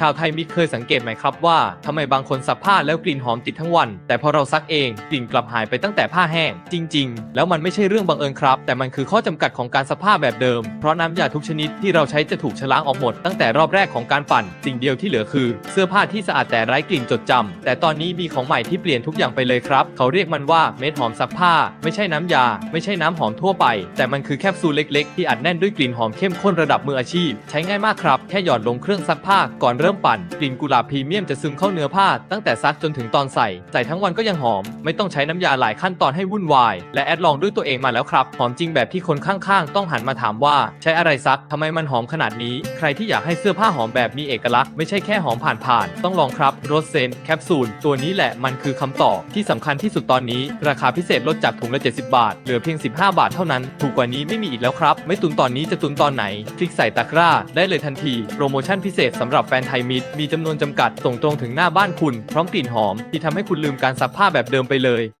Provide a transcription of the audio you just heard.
ชาวไทยมิเคยสังเกตไหมครับว่าทำไมบางคนซักผ้าแล้วกลิ่นหอมติดทั้งวัน แต่พอเราซักเองกลิ่นกลับหายไปตั้งแต่ผ้าแห้ง จริง ๆ แล้วมันไม่ใช่เรื่องบังเอิญครับ แต่มันคือข้อจำกัดของการซักผ้าแบบเดิม เพราะน้ำยาทุกชนิดที่เราใช้จะถูกชะล้างออกหมดตั้งแต่รอบแรกของการปั่น สิ่งเดียวที่เหลือคือ เสื้อผ้าที่สะอาดแต่ไร้กลิ่นจดจำแต่ตอนนี้มีของใหม่ที่เปลี่ยนทุกอย่างไปเลยครับ เขาเรียกมันว่าเม็ดหอมซักผ้า ไม่ใช่น้ำยา ไม่ใช่น้ำหอมทั่วไป แต่มันคือแคปซูลเล็ก ๆ ที่อัดแน่นด้วยกลิ่นหอมเข้มข้นระดับมืออาชีพ ใช้ง่ายมากครับแค่หยอดลงเครื่องซักผ้าก่อนริ่มปั่น กลิ่นกุหลาบพรีเมียมจะซึมเข้าเนื้อผ้า ตั้งแต่ซักจนถึงตอนใส่ ใส่ทั้งวันก็ยังหอม ไม่ต้องใช้น้ำยาหลายขั้นตอนให้วุ่นวาย และแอดลองด้วยตัวเองมาแล้วครับ หอมจริงแบบที่คนข้างๆ ต้องหันมาถามว่า ใช้อะไรซักทำไมมันหอมขนาดนี้ ใครที่อยากให้เสื้อผ้าหอมแบบมีเอกลักษณ์ไม่ใช่แค่หอมผ่านๆต้องลองครับโรสเซนแคปซูลตัวนี้แหละมันคือคำตอบที่สำคัญที่สุดตอนนี้ ราคาพิเศษลดจากถุงละ 70 บาท เหลือเพียง 15 บาทเท่านั้น ถูกกว่านี้ไม่มีอีกแล้วครับ ไม่ตุนตอนนี้จะตุนตอนไหน คลิกใส่ตะกร้า ได้เลยทันที โปรโมชั่นพิเศษสำหรับแฟนไทยมิตรมีจำนวนจำกัดส่งตรงถึงหน้าบ้านคุณ พร้อมกลิ่นหอม ที่ทำให้คุณลืมการซักผ้าแบบเดิมไปเลย